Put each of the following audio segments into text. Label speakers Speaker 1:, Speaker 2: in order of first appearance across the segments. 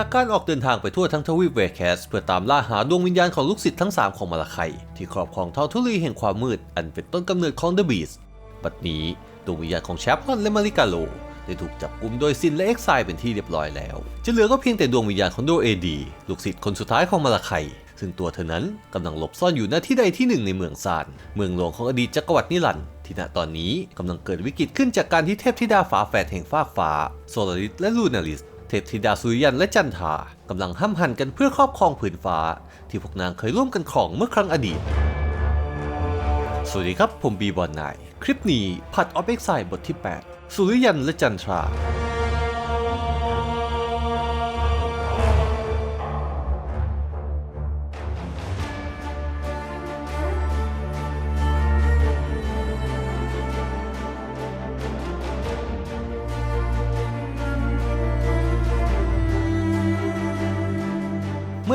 Speaker 1: จากการออกเดินทางไปทั่วทั้งทวีปเวแคส เพื่อตามล่าหาดวงวิญญาณของลูกศิษย์ทั้ง 3 ของมาลาไคที่ครอบครองเท่าทุลีแห่งความมืด อันเป็นต้นกำเนิดของเดอะบีสบัดนี้ดวงวิญญาณของแชปลอนและมาริกาโลได้ถูกจับกุมโดยซินและเอ็กไซเป็นที่เรียบร้อยแล้ว จะเหลือก็เพียงแต่ดวงวิญญาณของโดเอดี ลูกศิษย์คนสุดท้ายของมาลาไคซึ่งตัวเธอนั้นกำลังหลบซ่อนอยู่ณที่ใดที่หนึ่งในเมืองซาน เมืองหลวงของอดีตจักรวรรดินิรันด์ที่ณตอนนี้กำลังเกิดวิกฤตขึ้นจากการที่เทพธิดาฝาแฝดแห่งฟากฟ้าโซลาริสและลูนาลิส เทพธิดาสุริยันและจันทรากำลังห้ำหันกันเพื่อครอบครองผืนฟ้า ที่พวกนางเคยร่วมกันครองเมื่อครั้งอดีต สวัสดีครับผมบีบอลนายคลิปนี้ผัดออฟเอ็กไซบทที่ 8 สุริยันและจันทรา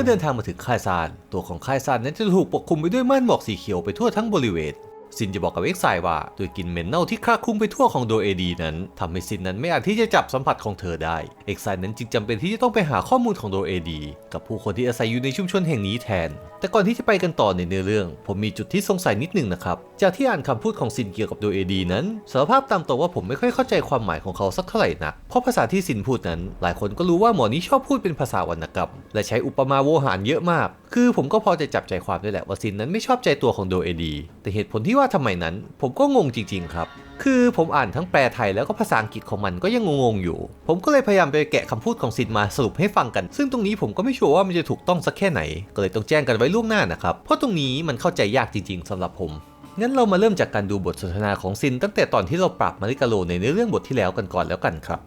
Speaker 1: มื่อเดินทางมาถึงค่ายซาน ตัวของค่ายซานนั้นจะถูกปกคลุมไปด้วยม่านหมอกสีเขียวไปทั่วทั้งบริเวณซินจะบอกกับเอ็กไซว่าด้วยกลิ่นเหม็นเน่าที่คลาคลุ้งไปทั่วของโดเอดีนั้นทำให้ซินนั้นไม่อาจที่จะจับสัมผัสของเธอได้ เอ็กไซนั้นจึงจำเป็นที่จะต้องไปหาข้อมูลของโดเอดี กับผู้คนที่อาศัยอยู่ในชุมชนแห่งนี้แทน แต่ก่อนที่จะไปกันต่อในเนื้อเรื่อง ผมมีจุดที่สงสัยนิดหนึ่งนะครับ จากที่อ่านคำพูดของซินเกี่ยวกับโดเอดีนั้นสารภาพตามตรงว่าผมไม่ค่อยเข้าใจความหมายของเขาสักเท่าไหร่นัก เพราะภาษาที่ซินพูดนั้น หลายคนก็รู้ว่าหมอนี้ชอบพูดเป็นภาษาวรรณกรรม และใช้อุปมาโวหารเยอะมาก คือผมก็พอจะจับใจความได้แหละว่าซินนั้นไม่ชอบใจตัวของโดเอดี แต่เหตุผลที่ว่าทำไมนั้น ผมก็งงจริง ๆ ครับคือผมอ่านทั้งแปลไทยแล้วก็ภาษาอังกฤษของมันก็ยังงงๆอยู่ ผมก็เลยพยายามไปแกะคำพูดของซินมาสรุปให้ฟังกัน ซึ่งตรงนี้ผมก็ไม่ชัวร์ว่ามันจะถูกต้องสักแค่ไหน ก็เลยต้องแจ้งกันไว้ล่วงหน้านะครับ เพราะตรงนี้มันเข้าใจยากจริง ๆสำหรับผม งั้นเรามาเริ่มจากการดูบทสนทนาของซินตั้งแต่ตอนที่เราปรับมาริกาโลในเนื้อเรื่องบทที่แล้วกันก่อนแล้วกันครับ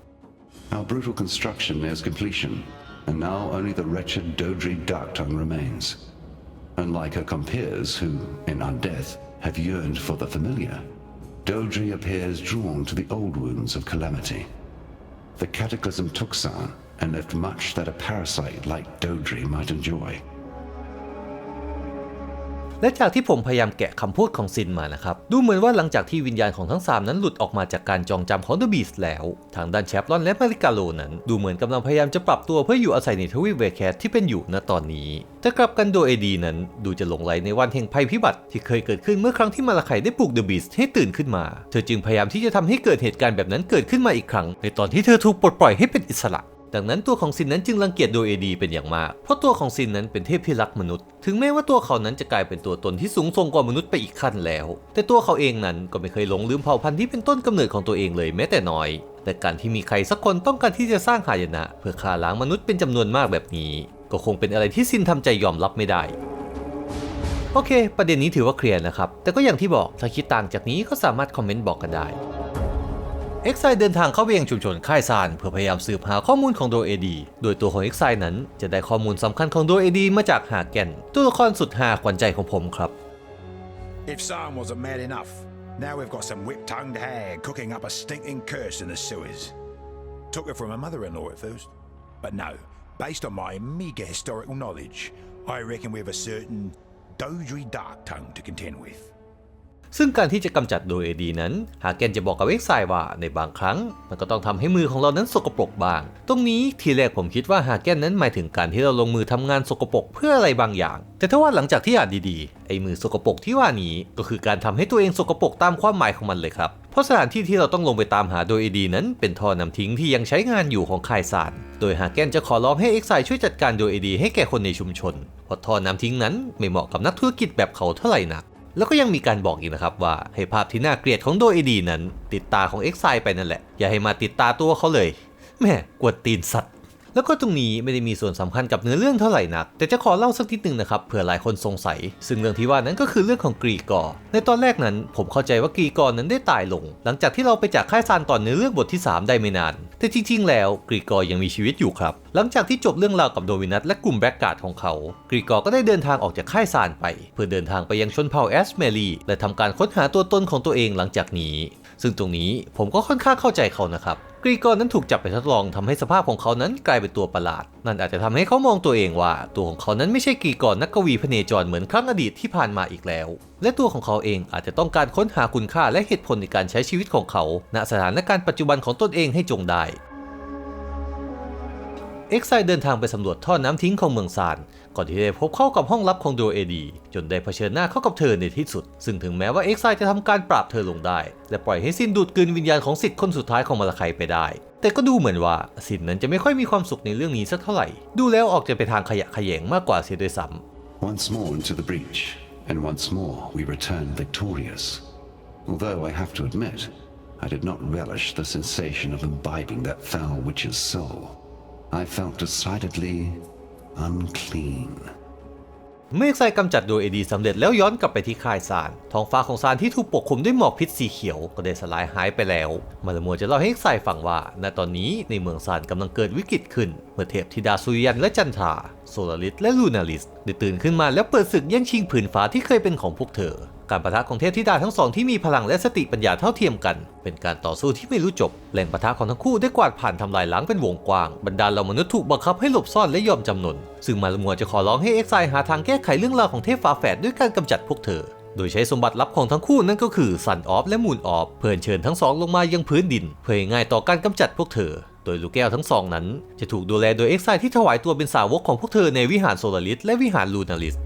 Speaker 2: Our brutal construction nears completion, and now only the wretched Dodri Darktongue remains. Unlike her compeers who, in undeath, have yearned for the familiar, Dodri appears drawn to the old wounds of calamity. The cataclysm took San and left much that a parasite like Dodri might enjoy.
Speaker 1: และจากที่ผมพยายามแกะคำพูดของซินมานะครับ ดูเหมือนว่าหลังจากที่วิญญาณของทั้ง 3 นั้นหลุดออกมาจากการจองจำของเดอะบีสแล้ว ทางด้านแชปลอนและมาริกาโลนั้น ดูเหมือนกำลังพยายามจะปรับตัวเพื่ออยู่อาศัยในทวีปเวแคสที่เป็นอยู่ณตอนนี้ แต่กลับกันโดเอดีนั้น ดูจะหลงไหลในวันแห่งภัยพิบัติที่เคยเกิดขึ้นเมื่อครั้งที่มาลาไคได้ปลุกเดอะบีสให้ตื่นขึ้นมา เธอจึงพยายามที่จะทำให้เกิดเหตุการณ์แบบนั้นเกิดขึ้นมาอีกครั้ง ในตอนที่เธอถูกปลดปล่อยให้เป็นอิสระ ดังนั้นตัวของซินนั้นจึงรังเกียจโดเอดีเป็นอย่างมาก เพราะตัวของซินนั้นเป็นเทพที่รักมนุษย์ ถึงแม้ว่าตัวเขานั้นจะกลายเป็นตัวตนที่สูงส่งกว่ามนุษย์ไปอีกขั้นแล้ว แต่ตัวเขาเองนั้นก็ไม่เคยหลงลืมเผ่าพันธุ์ที่เป็นต้นกำเนิดของตัวเองเลยแม้แต่น้อยแต่การที่มีใครสักคนต้องการที่จะสร้างหายนะ เพื่อฆ่าล้างมนุษย์เป็นจำนวนมากแบบนี้ ก็คงเป็นอะไรที่ซินทำใจยอมรับไม่ได้โอเค ประเด็นนี้ถือว่าเคลียร์นะครับ แต่ก็อย่างที่บอก ถ้าคิดต่างจากนี้ก็สามารถคอมเมนต์บอกกันได้ เอ็กไซเดินทางเข้าไปยังชุมชนค่ายซานเพื่อพยายามสืบหาข้อมูลของโดเอดี โดยตัวของเอ็กไซนั้นจะได้ข้อมูลสำคัญของโดเอดีมาจากหาแก่น ตัวละครสุดหาขวัญใจของผมครับ
Speaker 3: If Sam wasn't mad enough, now we've got some whip-tongued hag cooking up a stinking curse in the sewers. Took it from her mother-in-law at first. But no, based on my meager historical knowledge, I reckon we have a certain Dodry Darktongue to contend with.
Speaker 1: ซึ่งการที่จะกำจัดโดเอดีนั้น หาแกนจะบอกกับเอ็กไซว่าในบางครั้ง มันก็ต้องทำให้มือของเรานั้นสกปรกบ้าง ตรงนี้ทีแรกผมคิดว่าหาแกนนั้นหมายถึงการที่เราลงมือทำงานสกปรกเพื่ออะไรบางอย่าง แต่ถ้าว่าหลังจากที่อ่านดีๆ ไอ้มือสกปรกที่ว่านี้ก็คือการทำให้ตัวเองสกปรกตามความหมายของมันเลยครับเพราะสถานที่ที่เราต้องลงไปตามหาโดเอดีนั้นเป็นท่อนำทิ้งที่ยังใช้งานอยู่ของค่ายสารโดยหาแกนจะขอร้องให้เอ็กไซช่วยจัดการโดเอดีให้แก่คนในชุมชนเพราะท่อนำทิ้งนั้นไม่เหมาะกับนักธุรกิจแบบเขาเท่าไหร่นัก แล้วก็ยังมีการบอกอีกนะครับว่าให้ภาพที่น่าเกลียดของโดเอดีนั้น ติดตาของเอ็กไซไปนั่นแหละ อย่าให้มาติดตาตัวเขาเลยแม่กวดตีนสัตว์ แล้วก็ตรงนี้ไม่ได้มีส่วนสำคัญกับเนื้อเรื่องเท่าไหร่นัก แต่จะขอเล่าสักนิดหนึ่งนะครับเผื่อหลายคนสงสัย ซึ่งเรื่องที่ว่านั้นก็คือเรื่องของกรีกอร์ในตอนแรกนั้นผมเข้าใจว่ากรีกอร์นั้นได้ตายลง หลังจากที่เราไปจากค่ายซานตอนเนื้อเรื่องบทที่ 3 ได้ไม่นาน แต่จริงๆ แล้วกรีกอร์ยังมีชีวิตอยู่ครับ หลังจากที่จบเรื่องราวกับโดวินัสและกลุ่มแบล็กการ์ดของเขา กรีกอร์ก็ได้เดินทางออกจากค่ายซานไป เพื่อเดินทางไปยังชนเผ่าแอสเมรีและทำการค้นหาตัวตนของตัวเองหลังจากนี้ ซึ่งตรงนี้ผมก็ค่อนข้างเข้าใจเขานะครับกรีกอร์นั้นถูกจับไปทดลองทำให้สภาพของเขานั้นกลายเป็นตัวประหลาด นั่นอาจจะทำให้เขามองตัวเองว่า ตัวของเขานั้นไม่ใช่กรีกอร์นักกวีพเนจรเหมือนครั้งอดีตที่ผ่านมาอีกแล้ว และตัวของเขาเองอาจจะต้องการค้นหาคุณค่าและเหตุผลในการใช้ชีวิตของเขา ณสถานการณ์ปัจจุบันของตนเองให้จงได้เอ็กไซเดินทางไปสำรวจท่อน้ำทิ้งของเมืองซาน ก่อนที่ได้พบเข้ากับห้องลับของโดเอดีจนได้เผชิญหน้าเข้ากับเธอในที่สุด ซึ่งถึงแม้ว่าเอ็กไซจะทำการปราบเธอลงได้ และปล่อยให้ซินดูดกลืนวิญญาณของสิทธิ์คนสุดท้ายของมาลาไคไปได้ แต่ก็ดูเหมือนว่าสินนั้นจะไม่ค่อยมีความสุขในเรื่องนี้สักเท่าไหร่ ดูแล้วออกจะไปทางขยะขยงมากกว่าเสียด้วยซ้ำ
Speaker 2: Once more into the breach, and once more we return victorious. Although I have to admit, I did not relish the sensation of imbibing that foul witch's soul. I felt decidedly unclean.
Speaker 1: เมื่อเอ็กไซกำจัดโดยเอดีสำเร็จแล้วย้อนกลับไปที่ค่ายซานท้องฟ้าของซานที่ถูกปกคลุมด้วยหมอกพิษสีเขียวก็ได้สลายหายไปแล้ว มาลมัวจะเล่าให้เอ็กไซฟังว่า ณตอนนี้ในเมืองซานกำลังเกิดวิกฤตขึ้น เมื่อเทพธิดาสุริยันและจันทราโซลาริสและลูนาริสได้ตื่นขึ้นมาแล้วเปิดศึกแย่งชิงผืนฟ้าที่เคยเป็นของพวกเธอ การประทะของเทพธิดาทั้งสองที่มีพลังและสติปัญญาเท่าเทียมกัน เป็นการต่อสู้ที่ไม่รู้จบแหล่งปะทะของทั้งคู่ได้กวาดผ่านทำลายล้างเป็นวงกว้าง บรรดาเหล่ามนุษย์ถูกบังคับให้หลบซ่อนและยอมจำนน ซึ่งมาลมัวจะขอร้องให้เอ็กไซหาทางแก้ไขเรื่องราวของเทพฝาแฝดด้วยการกำจัดพวกเธอ โดยใช้สมบัติลับของทั้งคู่นั่นก็คือซันออฟและมูนออฟเพื่อเชิญทั้งสองลงมายังพื้นดิน เพื่อง่ายต่อการกำจัดพวกเธอโดยลูกแก้วทั้งสองนั้น จะถูกดูแลโดยเอ็กไซที่ถวายตัวเป็นสาวกของพวกเธอในวิหารโซลาริสและวิหารลูนาลิส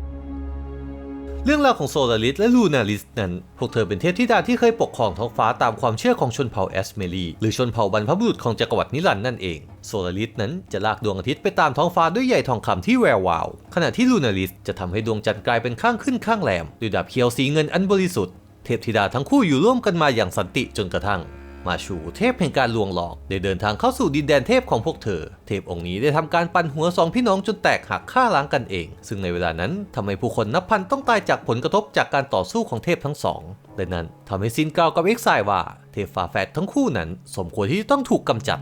Speaker 1: เรื่องราวของโซลาริสและลูนาลิสนั้น พวกเธอเป็นเทพธิดาที่เคยปกครองท้องฟ้าตามความเชื่อของชนเผ่าแอสเมลีหรือชนเผ่าบรรพบุรุษของจักรวรรดินิลันนั่นเอง โซลาริสนั้นจะลากดวงอาทิตย์ไปตามท้องฟ้าด้วยใยทองคำที่แวววาว ขณะที่ลูนาลิสจะทำให้ดวงจันทร์กลายเป็นข้างขึ้นข้างแหลมด้วยดาบเขียวสีเงินอันบริสุทธิ์ เทพธิดาทั้งคู่อยู่ร่วมกันมาอย่างสันติจนกระทั่ง มาชูเทพแห่งการลวงหลอก ได้เดินทางเข้าสู่ดินแดนเทพของพวกเธอ เทพองค์นี้ได้ทำการปั่นหัวสองพี่น้องจนแตกหักฆ่าล้างกันเอง ซึ่งในเวลานั้นทำให้ผู้คนนับพันต้องตายจากผลกระทบจากการต่อสู้ของเทพทั้งสองดังนั้นทำให้ซินกล่าวกับเอ็กไซว่า เทพฝาแฝดทั้งคู่นั้น สมควรที่จะต้องถูกกำจัด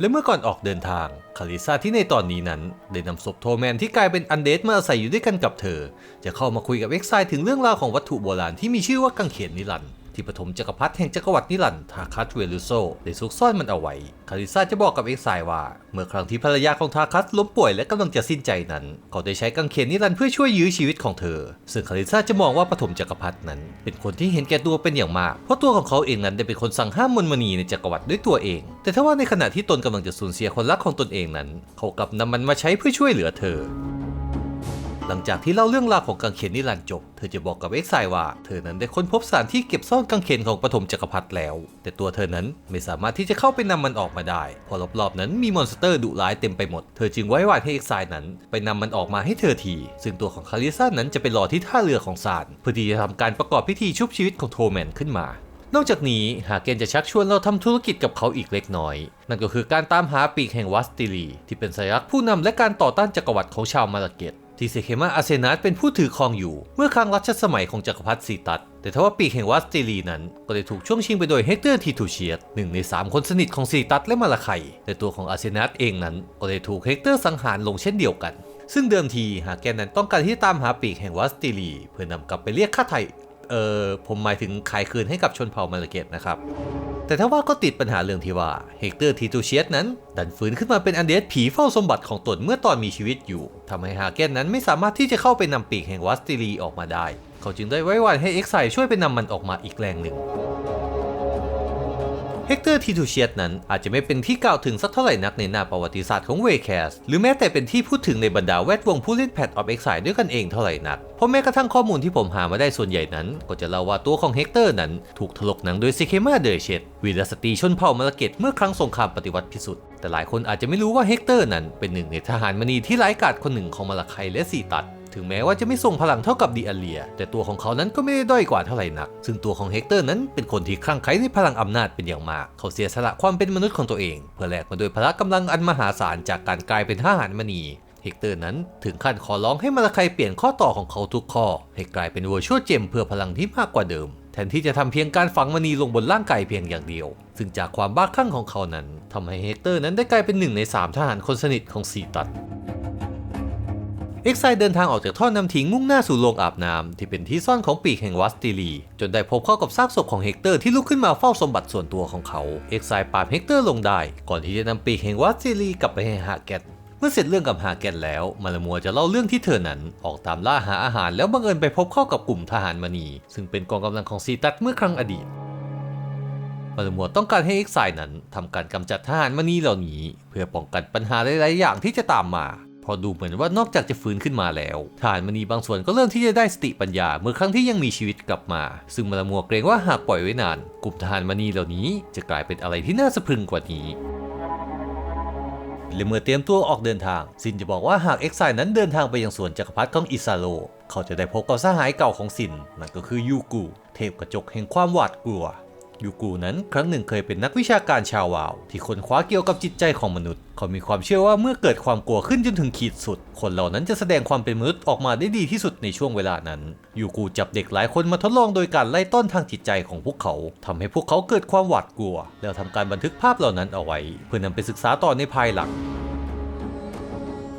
Speaker 1: และเมื่อก่อนออกเดินทาง คาริซาที่ในตอนนี้นั้น ได้นำศพโทแมนที่กลายเป็นอันเดสมาอาศัยอยู่ด้วยกันกับเธอ จะเข้ามาคุยกับเอ็กไซถึงเรื่องราวของวัตถุโบราณที่มีชื่อว่ากังเขนนิลันด ที่ปฐมจักรพรรดิแห่งจักรวรรดินิรันทาคัสเวลูโซได้ซุกซ่อนมันเอาไว้ คาริซาจะบอกกับเอ็กไซว่า เมื่อครั้งที่ภรรยาของทาคัสล้มป่วยและกำลังจะสิ้นใจนั้น เขาได้ใช้กังเขนนิรันเพื่อช่วยยื้อชีวิตของเธอ ซึ่งคาริซาจะมองว่าปฐมจักรพรรดินั้น เป็นคนที่เห็นแก่ตัวเป็นอย่างมาก เพราะตัวของเขาเองนั้นได้เป็นคนสั่งห้ามมนมณีในจักรวรรดิด้วยตัวเอง แต่ถ้าว่าในขณะที่ตนกำลังจะสูญเสียคนรักของตนเองนั้น เขากลับนำมันมาใช้เพื่อช่วยเหลือเธอ หลังจากที่เล่าเรื่องราวของกังเขนนิรันดร์จบ เธอจะบอกกับเอ็กไซว่า เธอนั้นได้ค้นพบสถานที่เก็บซ่อนกังเขนของปฐมจักรพรรดิแล้ว แต่ตัวเธอนั้นไม่สามารถที่จะเข้าไปนำมันออกมาได้เพราะรอบๆนั้นมีมอนสเตอร์ดุร้ายเต็มไปหมด เธอจึงไว้วานให้เอ็กไซนั้น ไปนำมันออกมาให้เธอที ซึ่งตัวของคาริซ่านั้นจะไปรอที่ท่าเรือของซานเพื่อที่จะทำการประกอบพิธีชุบชีวิตของโทแมนขึ้นมานอกจากนี้หาเกนจะชักชวนเราทำธุรกิจกับเขาอีกเล็กน้อย นั่นก็คือการตามหาปีกแห่งวัสติลี ที่เป็นสัญลักษณ์ผู้นำและการต่อต้านจักรวรรดิของชาวมาลาเกต ที่เซเคมาอาเซนัสเป็นผู้ถือครองอยู่เมื่อครั้งรัชสมัยของจักรพรรดิซีตัสแต่ทว่าปีกแห่งวัสติลีนั้น ก็ได้ถูกช่วงชิงไปโดยเฮกเตอร์ทีทูเชียสหนึ่งใน 3 คนสนิทของซีตัสและมาลาไคแต่ตัวของอาเซนัสเองนั้น ก็ได้ถูกเฮกเตอร์สังหารลงเช่นเดียวกัน ซึ่งเดิมทีหากแกนนั้นต้องการที่จะตามหาปีกแห่งวัสติลี เพื่อนำกลับไปเรียกค่าไถ่เออผมหมายถึงขายคืนให้กับชนเผ่ามาลาเกตนะครับ แต่ถ้าว่าก็ติดปัญหาเรื่องที่ว่าเฮกเตอร์ทีตูเชียสนั้น ดันฟื้นขึ้นมาเป็นอันเดสผีเฝ้าสมบัติของตนเมื่อตอนมีชีวิตอยู่ทำให้ฮาเกนนั้นไม่สามารถที่จะเข้าไปนำปีกแห่งวัสติลีออกมาได้ เขาจึงได้ไว้วานให้เอ็กไซช่วยไปนำมันออกมาอีกแรงหนึ่ง เฮกเตอร์ทีทูเชียสนั้นอาจจะไม่เป็นที่กล่าวถึงสักเท่าไหร่นักในหน้าประวัติศาสตร์ของเวแคสหรือแม้แต่เป็นที่พูดถึงในบรรดาแวดวงผู้เล่นแพทออฟเอ็กไซด้วยกันเองเท่าไหร่นัก เพราะแม้กระทั่งข้อมูลที่ผมหามาได้ส่วนใหญ่นั้น ก็จะเล่าว่าตัวของเฮกเตอร์นั้นถูกถลกหนังโดยซิเคมาเดเชตวีรสตรีชนเผ่ามาลเกตเมื่อครั้งสงครามปฏิวัติพิสุทธิ์แต่หลายคนอาจจะไม่รู้ว่าเฮกเตอร์นั้นเป็นหนึ่งในทหารมณีที่ร้ายกาจคนหนึ่งของมาลาไคและซีตัด ถึงแม้ว่าจะไม่ส่งพลังเท่ากับดิอาเลีย แต่ตัวของเขานั้นก็ไม่ได้ด้อยกว่าเท่าไหร่นัก ซึ่งตัวของเฮกเตอร์นั้นเป็นคนที่คลั่งไคล้ในพลังอำนาจเป็นอย่างมาก เขาเสียสละความเป็นมนุษย์ของตัวเอง เพื่อแลกมาด้วยพละกำลังอันมหาศาลจากการกลายเป็นทหารมณีเฮกเตอร์นั้นถึงขั้นขอร้องให้มาลาไคเปลี่ยนข้อต่อของเขาทุกข้อ ให้กลายเป็นเวอร์ชวเจมเพื่อพลังที่มากกว่าเดิม แทนที่จะทำเพียงการฝังมณีลงบนร่างกายเพียงอย่างเดียว ซึ่งจากความบ้าคลั่งของเขานั้นทำให้เฮกเตอร์นั้นได้กลายเป็นหนึ่งในสามทหารคนสนิทของซีตัส เอ็กไซเดินทางออกจากท่อนำทิ้งมุ่งหน้าสู่โรงอาบน้ำที่เป็นที่ซ่อนของปีกแห่งวัสติลี จนได้พบเข้ากับซากศพของเฮกเตอร์ที่ลุกขึ้นมาเฝ้าสมบัติส่วนตัวของเขา เอ็กไซปราบเฮกเตอร์ลงได้ ก่อนที่จะนำปีกแห่งวัสติลีกลับไปให้ฮาแกนเมื่อเสร็จเรื่องกับฮาแกนแล้ว มาลามัวจะเล่าเรื่องที่เธอนั้น ออกตามล่าหาอาหารแล้วบังเอิญไปพบเข้ากับกลุ่มทหารมณี ซึ่งเป็นกองกำลังของซีตัสเมื่อครั้งอดีตมาลามัวต้องการให้เอ็กไซนั้นทำการกำจัดทหารมณีเหล่านี้ เพื่อป้องกันปัญหาหลายๆอย่างที่จะตามมา พอดูเหมือนว่านอกจากจะฟื้นขึ้นมาแล้วทารมณีบางส่วนก็เริ่มที่จะได้สติปัญญาเมื่อครั้งที่ยังมีชีวิตกลับมา ซึ่งมาลามัวเกรงว่าหากปล่อยไว้นาน กลุ่มทารมณีเหล่านี้จะกลายเป็นอะไรที่น่าสะพรึงกว่านี้และเมื่อเตรียมตัวออกเดินทาง ซินจะบอกว่าหากเอ็กไซนั้นเดินทางไปยังสวนจักรพรรดิของอิซาโล เขาจะได้พบกับสหายเก่าของซินนั่นก็คือยูกูเทพกระจกแห่งความหวาดกลัว ยูกูนั้นครั้งหนึ่งเคยเป็นนักวิชาการชาววาว ที่ค้นคว้าเกี่ยวกับจิตใจของมนุษย์ เขามีความเชื่อว่าเมื่อเกิดความกลัวขึ้นจนถึงขีดสุด คนเหล่านั้นจะแสดงความเป็นมนุษย์ออกมาได้ดีที่สุดในช่วงเวลานั้น ยูกูจับเด็กหลายคนมาทดลองโดยการไล่ต้นทางจิตใจของพวกเขาทำให้พวกเขาเกิดความหวาดกลัว แล้วทำการบันทึกภาพเหล่านั้นเอาไว้ เพื่อนำไปศึกษาต่อในภายหลัง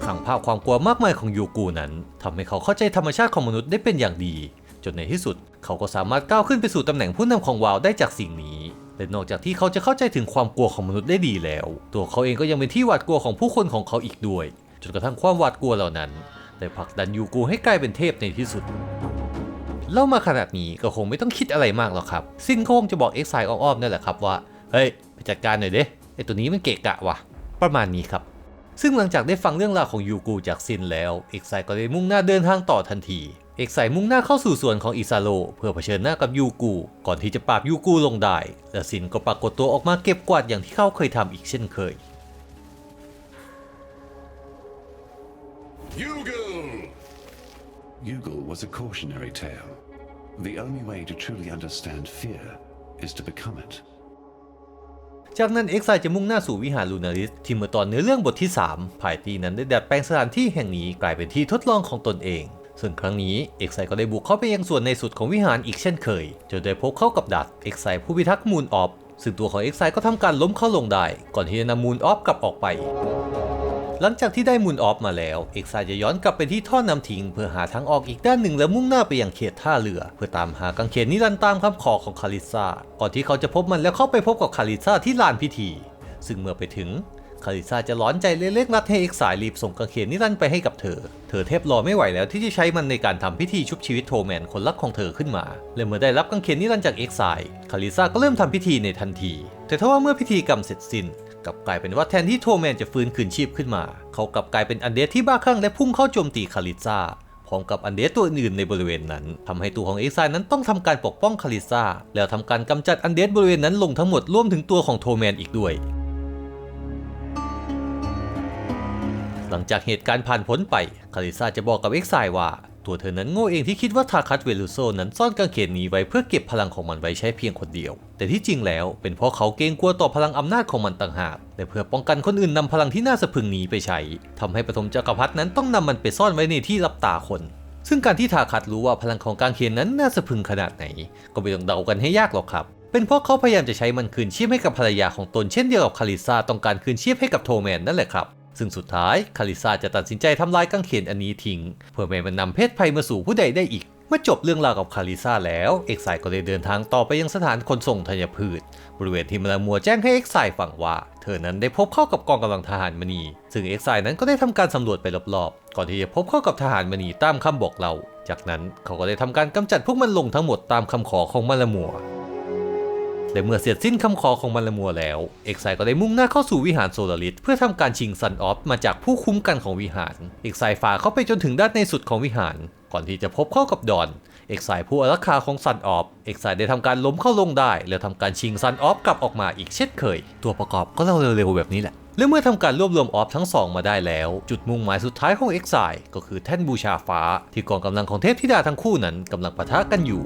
Speaker 1: ขังภาพความกลัวมากมายของยูกูนั้นทำให้เขาเข้าใจธรรมชาติของมนุษย์ได้เป็นอย่างดี จนในที่สุด เขาก็สามารถก้าวขึ้นไปสู่ตำแหน่งผู้นำของวาวได้จากสิ่งนี้และนอกจากที่เขาจะเข้าใจถึงความกลัวของมนุษย์ได้ดีแล้ว ตัวเขาเองก็ยังเป็นที่หวาดกลัวของผู้คนของเขาอีกด้วย จนกระทั่งความหวาดกลัวเหล่านั้นได้ผลักดันยูกูให้กลายเป็นเทพในที่สุดเล่ามาขนาดนี้ก็คงไม่ต้องคิดอะไรมากหรอกครับ ซินโคงจะบอกเอ็กไซอ้อมๆนั่นแหละครับว่า เฮ้ยไปจัดการหน่อยเด้ไอตัวนี้มันเกะกะว่ะ ประมาณนี้ครับ ซึ่งหลังจากได้ฟังเรื่องราวของยูกูจากซินแล้ว เอกไซก็ได้มุ่งหน้าเดินทางต่อทันที เอกไซมุ่งหน้าเข้าสู่สวนของอิซาโลเพื่อเผชิญหน้ากับยูกูก่อนที่จะปราบยูกูลงได้ และซินก็ปรากฏตัวออกมาเก็บกวาดอย่างที่เขาเคยทำอีกเช่นเคย
Speaker 2: Yugal! Yugal was a cautionary tale. The only way to truly understand fear is to become it.
Speaker 1: จากนั้นเอ็กไซจะมุ่งหน้าสู่วิหารลูนาริสที่เมื่อตอนเนื้อเรื่องบทที่ 3 ภายตีนั้นได้ดัดแปลงสถานที่แห่งนี้กลายเป็นที่ทดลองของตนเอง ซึ่งครั้งนี้เอกไซก็ได้บุกเข้าไปยังส่วนในสุดของวิหารอีกเช่นเคยจนได้พบเข้ากับดักเอกไซผู้พิทักษ์มูนออฟซึ่งตัวของเอกไซก็ทำการล้มเข้าลงได้ ก่อนที่จะนำมูนออฟกลับออกไป หลังจากที่ได้มูนออฟมาแล้ว เอกไซจะย้อนกลับไปที่ท่อนำทิ้งเพื่อหาทางออกอีกด้านหนึ่งแล้วมุ่งหน้าไปยังเขตท่าเรือ เพื่อตามหากางเขนนิรันดร์ตามคำขอของคาริซาก่อนที่เขาจะพบมันแล้วเข้าไปพบกับคาริซาที่ลานพิธี ซึ่งเมื่อไปถึง คาริซาจะร้อนใจเล็กๆนัดให้เอ็กไซรีบส่งกางเขนนิรันดร์ไปให้กับเธอ เธอเทพรอไม่ไหวแล้วที่จะใช้มันในการทำพิธีชุบชีวิตโทแมนคนรักของเธอขึ้นมา และเมื่อได้รับกางเขนนิรันดร์จากเอ็กไซคาริซาก็เริ่มทำพิธีในทันที แต่ทว่าเมื่อพิธีกรรมเสร็จสิ้นกลับกลายเป็นว่าแทนที่โทแมนจะฟื้นคืนชีพขึ้นมา เขากลับกลายเป็นอันเดสที่บ้าคลั่งและพุ่งเข้าโจมตีคาริซาพร้อมกับอันเดสตัวอื่นๆในบริเวณนั้นทำให้ตัวของเอ็กไซนั้นต้องทำการปกป้องคาริซาแล้วทำการกำจัดอันเดสบริเวณนั้นลงทั้งหมดรวมถึงตัวของโทแมนอีกด้วย หลังจากเหตุการณ์ผ่านพ้นไป คาริซาจะบอกกับเอ็กไซว่าตัวเธอนั้นโง่เองที่คิดว่าทาคัตเวลูโซนั้นซ่อนกางเขนนี้ไว้เพื่อเก็บพลังของมันไว้ใช้เพียงคนเดียว แต่ที่จริงแล้วเป็นเพราะเขาเกรงกลัวต่อพลังอำนาจของมันต่างหากและเพื่อป้องกันคนอื่นนำพลังที่น่าสะพึงนี้ไปใช้ทำให้ปฐมจักรพรรดินั้นต้องนำมันไปซ่อนไว้ในที่รับตาคน ซึ่งการที่ทาคัตรู้ว่าพลังของกางเขนนั้นน่าสะพึงขนาดไหน ก็ไม่ต้องเดากันให้ยากหรอกครับ เป็นเพราะเขาพยายามจะใช้มันคืนชีพให้กับภรรยาของตนเช่นเดียวกับคาริซาต้องการคืนชีพให้กับโทแมนนั่นแหละครับ ซึ่งสุดท้ายคาริซาจะตัดสินใจทำลายกางเขนอันนี้ทิ้ง เพื่อไม่ให้มันนำเพศภัยมาสู่ผู้ใดได้อีกเมื่อจบเรื่องราวกับคาริซาแล้ว เอ็กไซก็ได้เดินทางต่อไปยังสถานขนส่งธัญพืช บริเวณที่มาลามัวแจ้งให้เอ็กไซฟังว่า เธอนั้นได้พบเข้ากับกองกำลังทหารมณี ซึ่งเอ็กไซนั้นก็ได้ทำการสำรวจไปรอบๆ ก่อนที่จะพบเข้ากับทหารมณีตามคำบอกเล่าจากนั้นเขาก็ได้ทำการกำจัดพวกมันลงทั้งหมดตามคำขอของมาลามัว และเมื่อเสร็จสิ้นคำขอของมันละมัวแล้ว เอกไซก็ได้มุ่งหน้าเข้าสู่วิหารโซลาริสเพื่อทำการชิงซันออฟมาจากผู้คุ้มกันของวิหาร เอกไซฝ่าเข้าไปจนถึงด้านในสุดของวิหาร ก่อนที่จะพบเข้ากับดอน เอกไซผู้อารักขาของซันออฟ เอกไซได้ทำการล้มเข้าลงได้ แล้วทำการชิงซันออฟกลับออกมาอีกเช่นเคย ตัวประกอบก็เล่าเร็วๆแบบนี้แหละและเมื่อทำการรวบรวมออฟทั้งสองมาได้แล้ว จุดมุ่งหมายสุดท้ายของเอ็กไซก็คือแท่นบูชาฟ้า ที่กองกำลังของเทพธิดาทั้งคู่นั้นกำลังปะทะกันอยู่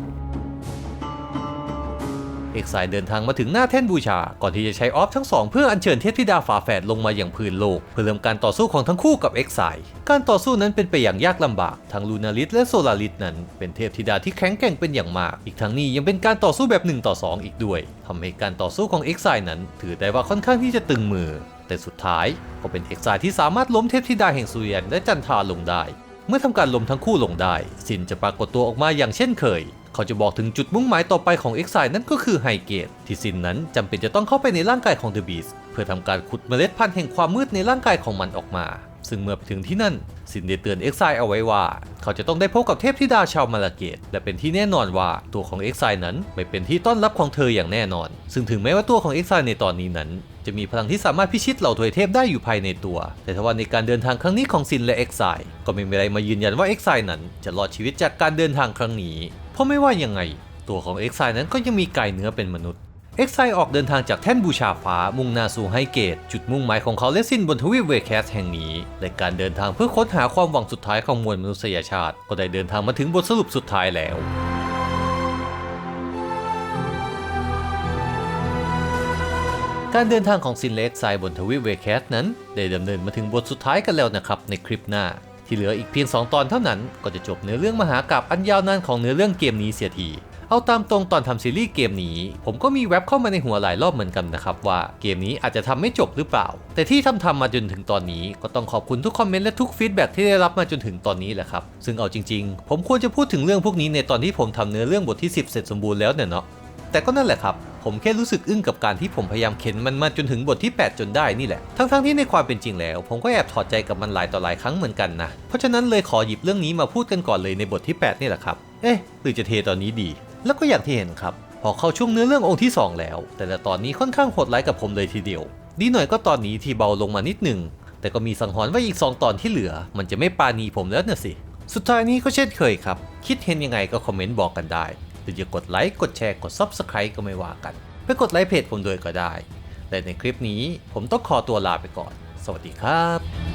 Speaker 1: เอกไซเดินทางมาถึงหน้าแท่นบูชา ก่อนที่จะใช้ออฟทั้งสองเพื่ออัญเชิญเทพธิดาฝาแฝดลงมาอย่างพื้นโลก เพื่อเริ่มการต่อสู้ของทั้งคู่กับเอกไซการต่อสู้นั้นเป็นไปอย่างยากลำบาก ทั้งลูนาริสและโซลาริสนั้น เป็นเทพธิดาที่แข็งแกร่งเป็นอย่างมาก อีกทั้งนี้ยังเป็นการต่อสู้แบบ1ต่อ2 อีกด้วยทำให้การต่อสู้ของเอกไซนั้น ถือได้ว่าค่อนข้างที่จะตึงมือ แต่สุดท้ายก็เป็นเอกไซที่สามารถล้มเทพธิดาแห่งสุริยันและจันทราลงได้ เมื่อทำการล้มทั้งคู่ลงได้ซินจะปรากฏตัวออกมาอย่างเช่นเคย เขาจะบอกถึงจุดมุ่งหมายต่อไปของ x อ i นั่นก็คือไฮเกตที่ซินนั้นจำเป็นจะต้องเข้าไปในร่างกายของเดอะบีสเพื่อทำการขุดเมล็ดพันธุ์แห่งความมืดในร่างกายของมันออกมา ซึ่งเมื่อไปถึงที่นั่น ซินได้เตือนเอ็กไซเอาไว้ว่า เขาจะต้องได้พบกับเทพธิดาชาวมาลาเกต และเป็นที่แน่นอนว่าตัวของเอ็กไซนั้นไม่เป็นที่ต้อนรับของเธออย่างแน่นอน ซึ่งถึงแม้ว่าตัวของเอ็กไซในตอนนี้นั้น จะมีพลังที่สามารถพิชิตเหล่าทวยเทพได้อยู่ภายในตัว แต่ทว่าในการเดินทางครั้งนี้ของซินและเอ็กไซก็ไม่มีอะไรมายืนยันว่าเอ็กไซนั้นจะรอดชีวิตจากการเดินทางครั้งนี้ ราะไม่ว่ายังไง ตัวของเอ็กไซนั้นก็ยังมีกายเนื้อเป็นมนุษย์เอ็กไซออกเดินทางจากแท่นบูชาฟ้ามุ่งหน้าสู่ไฮเกต จุดมุ่งหมายของเขาและสิ้นบนทวีปเวแคสแห่งนี้และการเดินทางเพื่อค้นหาความหวังสุดท้ายของมวลมนุษยชาติ ก็ได้เดินทางมาถึงบทสรุปสุดท้ายแล้วการเดินทางของซินเล็กไซบนทวีปเวแคสนั้น ได้ดำเนินมาถึงบทสุดท้ายกันแล้วนะครับในคลิปหน้า ที่เหลืออีกเพียง 2 ตอนเท่านั้นก็จะจบเนื้อเรื่องมหากาบอันยาวนานของเนื้อเรื่องเกมนี้เสียทีเอาตามตรงตอนทำซีรีส์เกมนี้ ผมก็มีแว็บเข้ามาในหัวหลายรอบเหมือนกันนะครับ ว่าเกมนี้อาจจะทำไม่จบหรือเปล่า แต่ที่ทำทำมาจนถึงตอนนี้ ก็ต้องขอบคุณทุกคอมเมนต์และทุกฟีดแบ็กที่ได้รับมาจนถึงตอนนี้แหละครับ ซึ่งเอาจริง ๆ ผมควรจะพูดถึงเรื่องพวกนี้ในตอนที่ผมทำเนื้อเรื่องบทที่ 10 เสร็จสมบูรณ์แล้วเนี่ยเนาะ แต่ก็นั่นแหละครับ ผมแค่รู้สึกอึ้งกับการที่ผมพยายามเข็นมันมาจนถึงบทที่ 8 จนได้นี่แหละ ทั้งๆที่ในความเป็นจริงแล้ว ผมก็แอบถอดใจกับมันหลายต่อหลายครั้งเหมือนกันนะ เพราะฉะนั้นเลยขอหยิบเรื่องนี้มาพูดกันก่อนเลยในบทที่ 8 นี่แหละครับ เอ๊ะหรือจะเทตอนนี้ดี แล้วก็อย่างที่เห็นครับ พอเข้าช่วงเนื้อเรื่ององค์ที่ 2 แล้ว แต่ละตอนนี้ค่อนข้างโหดร้ายกับผมเลยทีเดียว ดีหน่อยก็ตอนนี้ที่เบาลงมานิดหนึ่ง แต่ก็มีสังหรณ์ว่าอีก 2 ตอนที่เหลือ มันจะไม่ปาณีผมแล้วน่ะสิ สุดท้ายนี้ก็เช่นเคยครับ คิดเห็นยังไงก็คอมเมนต์บอกกันได้ หรือจะกดไลค์กดแชร์กด Subscribe ก็ไม่ว่ากัน ไปกดไลค์เพจผมด้วยก็ได้แต่ในคลิปนี้ผมต้องขอตัวลาไปก่อน สวัสดีครับ